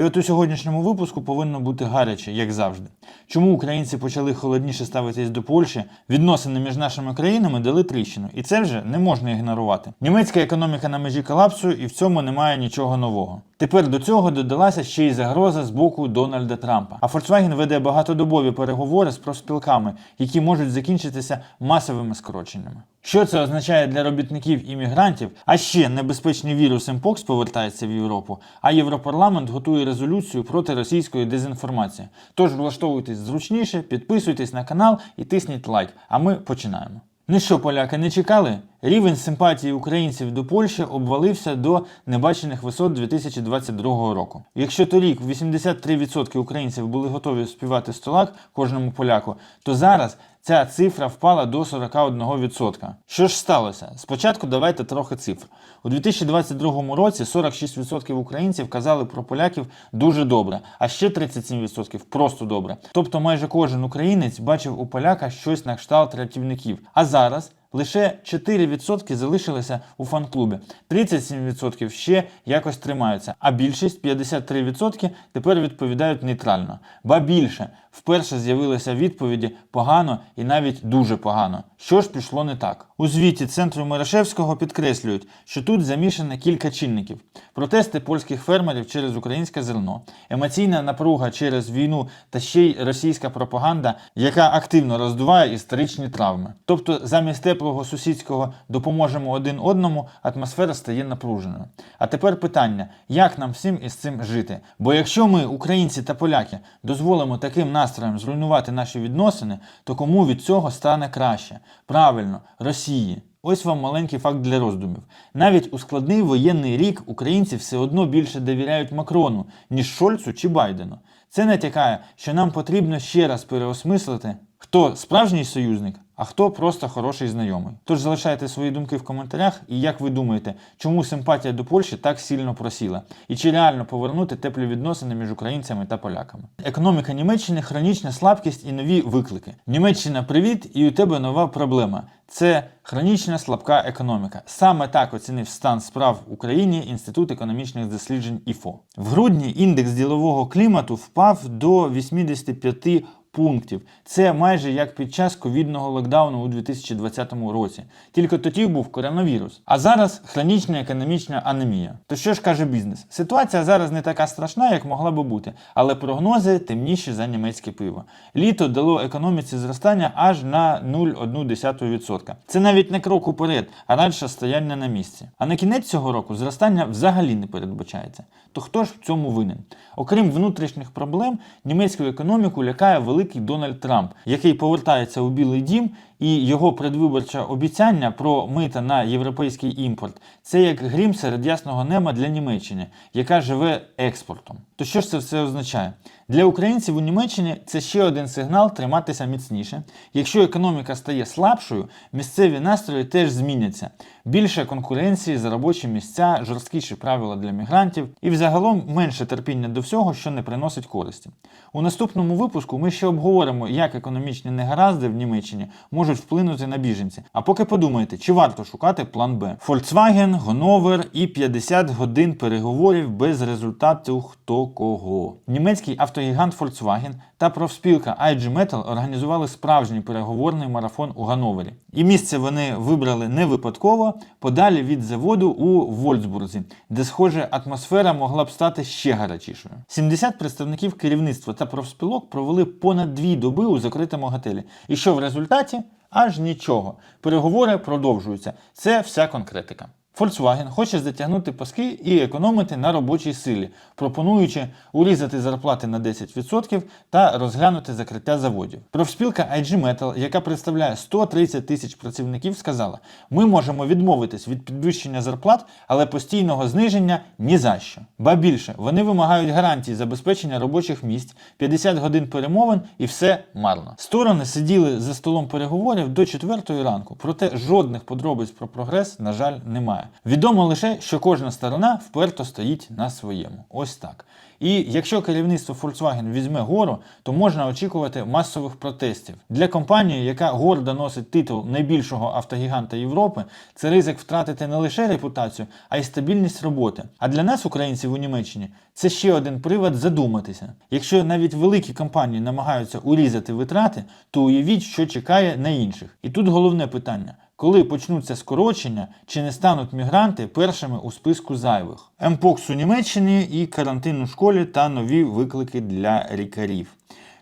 І от у сьогоднішньому випуску повинно бути гаряче, як завжди. Чому українці почали холодніше ставитись до Польщі? Відносини між нашими країнами дали тріщину, і це вже не можна ігнорувати. Німецька економіка на межі колапсу, і в цьому немає нічого нового. Тепер до цього додалася ще й загроза з боку Дональда Трампа. А Volkswagen веде багатодобові переговори з профспілками, які можуть закінчитися масовими скороченнями. Що це означає для робітників і мігрантів? А ще небезпечний вірус Мпокс повертається в Європу, а Європарламент готує резолюцію проти російської дезінформації. Тож влаштовуйтесь зручніше, підписуйтесь на канал і тисніть лайк. А ми починаємо. Ну що, поляки, не чекали? Рівень симпатії українців до Польщі обвалився до небачених висот 2022 року. Якщо торік 83% українців були готові співати столак кожному поляку, то зараз ця цифра впала до 41%. Що ж сталося? Спочатку давайте трохи цифр. У 2022 році 46% українців казали про поляків дуже добре, а ще 37% просто добре. Тобто майже кожен українець бачив у поляка щось на кшталт рятівників. А зараз Лише 4% залишилися у фан-клубі, 37% ще якось тримаються, а більшість 53% тепер відповідають нейтрально. Ба більше, вперше з'явилися відповіді погано і навіть дуже погано. Що ж пішло не так? У звіті центру Мирошевського підкреслюють, що тут замішано кілька чинників: протести польських фермерів через українське зерно, емоційна напруга через війну та ще й російська пропаганда, яка активно роздуває історичні травми. Тобто, замість теплого сусідського допоможемо один одному, атмосфера стає напруженою. А тепер питання: як нам всім із цим жити? Бо якщо ми, українці та поляки, дозволимо таким настроям зруйнувати наші відносини, то кому від цього стане краще? Правильно, Росії. Ось вам маленький факт для роздумів. Навіть у складний воєнний рік українці все одно більше довіряють Макрону, ніж Шольцу чи Байдену. Це натякає, що нам потрібно ще раз переосмислити, хто справжній союзник, а хто просто хороший знайомий. Тож залишайте свої думки в коментарях, і як ви думаєте, чому симпатія до Польщі так сильно просіла, і чи реально повернути теплі відносини між українцями та поляками? Економіка Німеччини хронічна слабкість і нові виклики. Німеччина, привіт, і у тебе нова проблема. Це хронічна слабка економіка. Саме так оцінив стан справ в Україні Інститут економічних досліджень ІФО. В грудні індекс ділового клімату впав до 85 пунктів. Це майже як під час ковідного локдауну у 2020 році. Тільки тоді був коронавірус. А зараз хронічна економічна анемія. То що ж каже бізнес? Ситуація зараз не така страшна, як могла би бути, але прогнози темніші за німецьке пиво. Літо дало економіці зростання аж на 0,1%. Це навіть не крок уперед, а радше стояння на місці. А на кінець цього року зростання взагалі не передбачається. То хто ж в цьому винен? Окрім внутрішніх проблем, німецьку економіку лякає великий Дональд Трамп, який повертається у Білий Дім, і його предвиборче обіцяння про мита на європейський імпорт це як грім серед ясного неба для Німеччини, яка живе експортом. То що ж це все означає? Для українців у Німеччині це ще один сигнал триматися міцніше. Якщо економіка стає слабшою, місцеві настрої теж зміняться. Більше конкуренції за робочі місця, жорсткіші правила для мігрантів і взагалом менше терпіння до всього, що не приносить користі. У наступному випуску ми ще обговоримо, як економічні негаразди в Німеччині можуть вплинути на біженці. А поки подумайте, чи варто шукати план Б. Volkswagen, Ганновер і 50 годин переговорів без результату хто кого. Німецький автогігант Volkswagen та профспілка IG Metal організували справжній переговорний марафон у Ганновері. І місце вони вибрали не випадково, подалі від заводу у Вольцбурзі, де, схоже, атмосфера могла б стати ще гарячішою. 70 представників керівництва та профспілок провели понад дві доби у закритому готелі. І що в результаті? Аж нічого. Переговори продовжуються. Це вся конкретика. Volkswagen хоче затягнути паски і економити на робочій силі, пропонуючи урізати зарплати на 10% та розглянути закриття заводів. Профспілка IG Metal, яка представляє 130 тисяч працівників, сказала: ми можемо відмовитись від підвищення зарплат, але постійного зниження ні за що. Ба більше, вони вимагають гарантій забезпечення робочих місць, 50 годин перемовин і все марно. Сторони сиділи за столом переговорів до 4 ранку, проте жодних подробиць про прогрес, на жаль, немає. Відомо лише, що кожна сторона вперто стоїть на своєму. Ось так. І якщо керівництво Volkswagen візьме гору, то можна очікувати масових протестів. Для компанії, яка гордо носить титул найбільшого автогіганта Європи, це ризик втратити не лише репутацію, а й стабільність роботи. А для нас, українців у Німеччині, це ще один привод задуматися. Якщо навіть великі компанії намагаються урізати витрати, то уявіть, що чекає на інших. І тут головне питання. Коли почнуться скорочення, чи не стануть мігранти першими у списку зайвих? Мпокс у Німеччині і карантин у та нові виклики для лікарів.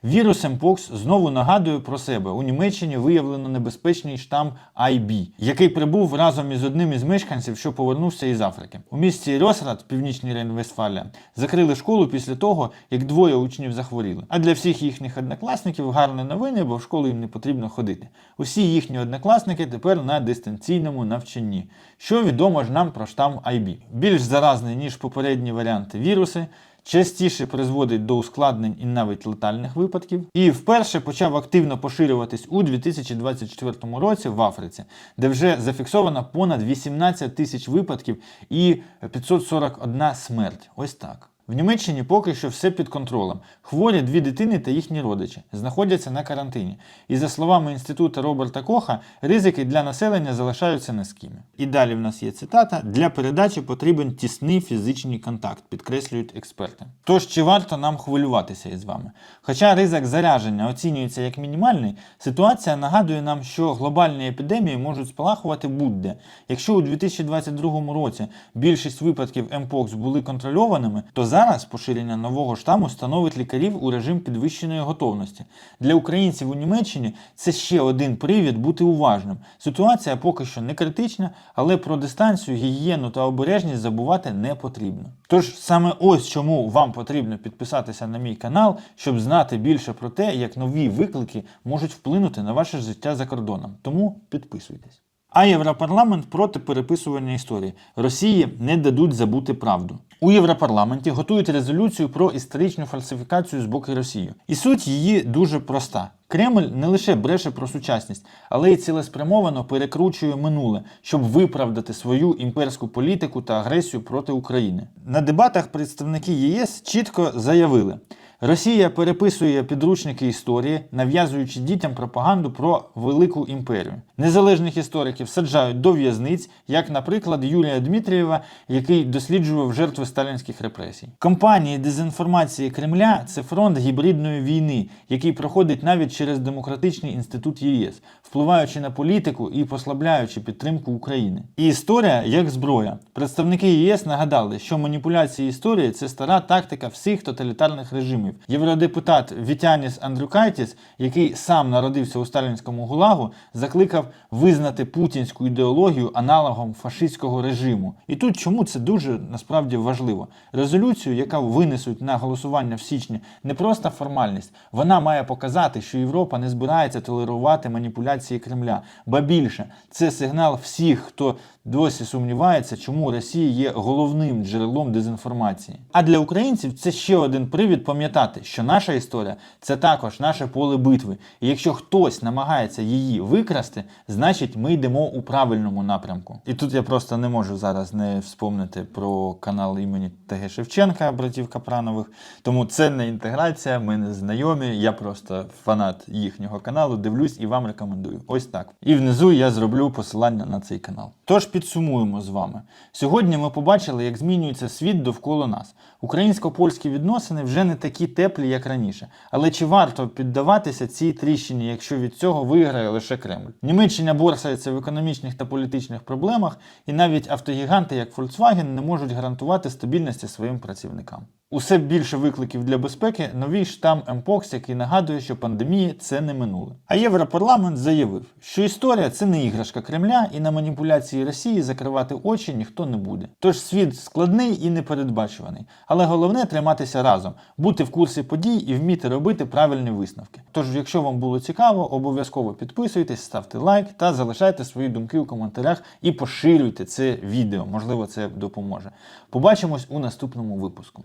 Вірус Mpox знову нагадує про себе. У Німеччині виявлено небезпечний штам IB, який прибув разом із одним із мешканців, що повернувся із Африки. У місті Росрад, північній Рейн-Вестфалія, закрили школу після того, як двоє учнів захворіли. А для всіх їхніх однокласників гарні новини, бо в школу їм не потрібно ходити. Усі їхні однокласники тепер на дистанційному навчанні. Що відомо ж нам про штам IB? Більш заразний ніж попередні варіанти віруси частіше призводить до ускладнень і навіть летальних випадків, і вперше почав активно поширюватись у 2024 році в Африці, де вже зафіксовано понад 18 тисяч випадків і 541 смерть. Ось так. В Німеччині поки що все під контролем. Хворі дві дитини та їхні родичі знаходяться на карантині. І за словами інституту Роберта Коха, ризики для населення залишаються низькими. І далі в нас є цитата: для передачі потрібен тісний фізичний контакт, підкреслюють експерти. Тож чи варто нам хвилюватися із вами? Хоча ризик зараження оцінюється як мінімальний, ситуація нагадує нам, що глобальні епідемії можуть спалахувати будь-де. Якщо у 2022 році більшість випадків МПОКС були контрольованими, то зараз поширення нового штаму становить лікарів у режим підвищеної готовності. Для українців у Німеччині це ще один привід бути уважним. Ситуація поки що не критична, але про дистанцію, гігієну та обережність забувати не потрібно. Тож саме ось чому вам потрібно підписатися на мій канал, щоб знати більше про те, як нові виклики можуть вплинути на ваше життя за кордоном. Тому підписуйтесь. А Європарламент проти переписування історії. Росії не дадуть забути правду. У Європарламенті готують резолюцію про історичну фальсифікацію з боку Росії. І суть її дуже проста. Кремль не лише бреше про сучасність, але й цілеспрямовано перекручує минуле, щоб виправдати свою імперську політику та агресію проти України. На дебатах представники ЄС чітко заявили. Росія переписує підручники історії, нав'язуючи дітям пропаганду про велику імперію. Незалежних істориків саджають до в'язниць, як, наприклад, Юрія Дмитрієва, який досліджував жертви сталінських репресій. Компанії дезінформації Кремля це фронт гібридної війни, який проходить навіть через демократичний інститут ЄС, впливаючи на політику і послабляючи підтримку України. І історія як зброя. Представники ЄС нагадали, що маніпуляції історії це стара тактика всіх тоталітарних режимів. Євродепутат Вітяніс Андрюкайтіс, який сам народився у сталінському гулагу, закликав визнати путінську ідеологію аналогом фашистського режиму. І тут чому це дуже насправді важливо. Резолюцію, яка винесуть на голосування в січні, не просто формальність, вона має показати, що Європа не збирається толерувати маніпуляції Кремля. Ба більше це сигнал всіх, хто досі сумнівається, чому Росія є головним джерелом дезінформації. А для українців це ще один привід пам'ятати, що наша історія це також наше поле битви. І якщо хтось намагається її викрасти, значить ми йдемо у правильному напрямку. І тут я просто не можу зараз не вспомнити про канал імені ТГ Шевченка, братів Капранових. Тому це не інтеграція, ми не знайомі. Я просто фанат їхнього каналу, дивлюсь і вам рекомендую. Ось так. І внизу я зроблю посилання на цей канал. Тож підсумуємо з вами. Сьогодні ми побачили, як змінюється світ довкола нас. Українсько-польські відносини вже не такі теплі, як раніше. Але чи варто піддаватися цій тріщині, якщо від цього виграє лише Кремль? Німеччина борсається в економічних та політичних проблемах, і навіть автогіганти, як Volkswagen, не можуть гарантувати стабільності своїм працівникам. Усе більше викликів для безпеки новий штам Mpox, який нагадує, що пандемії це не минуле. А Європарламент заявив, що історія це не іграшка Кремля, і на маніпуляції Росії закривати очі ніхто не буде. Тож світ складний і непередбачуваний. Але головне триматися разом, бути в курсі подій і вміти робити правильні висновки. Тож, якщо вам було цікаво, обов'язково підписуйтесь, ставте лайк та залишайте свої думки у коментарях і поширюйте це відео. Можливо, це допоможе. Побачимось у наступному випуску.